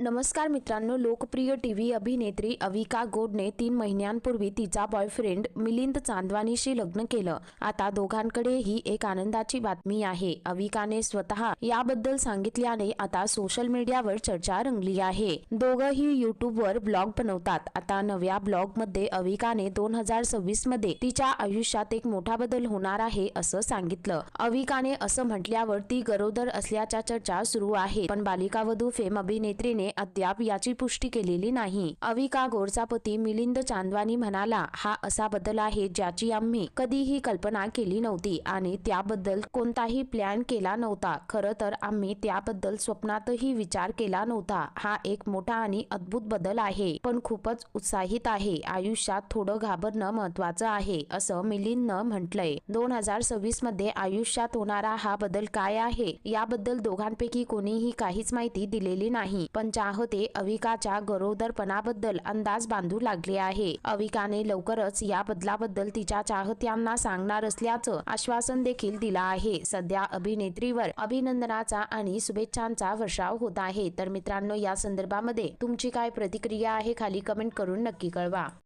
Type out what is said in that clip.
नमस्कार मित्रांनो लोकप्रिय टी व्ही अभिनेत्री अविका गोडने तीन महिन्यांपूर्वी तिचा बॉयफ्रेंड मिलिंद चांदवानीशी लग्न केलं. आता दोघांकडे ही एक आनंदाची बातमी आहे. अविकाने स्वतः याबद्दल सांगितल्याने आता सोशल मीडियावर चर्चा रंगली आहे. दोघंही युट्यूबवर ब्लॉग बनवतात. आता नव्या ब्लॉगमध्ये अविकाने दोन हजार सव्वीसमध्ये तिच्या आयुष्यात एक मोठा बदल होणार आहे असं सांगितलं. अविकाने असं म्हटल्यावर ती गरोदर असल्याच्या चर्चा सुरू आहे. पण बालिका वधू फेम अभिनेत्रीने अद्याप याची पुष्टी केलेली नाही. अविका गोरचा पती मिलिंद चांदवानी म्हणाला हा असा बदल आहे ज्याची आम्ही कधीही कल्पना केली नव्हती आणि त्याबद्दल कोणताही प्लॅन केला नव्हता. खरं तर आम्ही त्याबद्दल स्वप्नातही विचार केला नव्हता. हा एक मोठा आणि अद्भुत बदल आहे पण खूपच उत्साहित आहे. आयुष्यात थोडं घाबरणं महत्वाचं आहे असं मिलिंदनं म्हटलंय. दोन हजार सव्वीसमध्ये आयुष्यात होणारा हा बदल काय आहे? याबद्दल दोघांपैकी कोणीही काहीच माहिती दिलेली नाही. पण चाहते अविकाच्या गरोदरपणाबद्दल अंदाज बांधू लागले आहे. अविकाने लवकरच या बदलाबद्दल तिच्या चाहत्यांना सांगणार असल्याचं आश्वासन देखील दिलं आहे. सध्या अभिनेत्रीवर अभिनंदनाचा आणि शुभेच्छांचा वर्षाव होत आहे. तर मित्रांनो या संदर्भामध्ये तुमची काय प्रतिक्रिया आहे खाली कमेंट करून नक्की कळवा.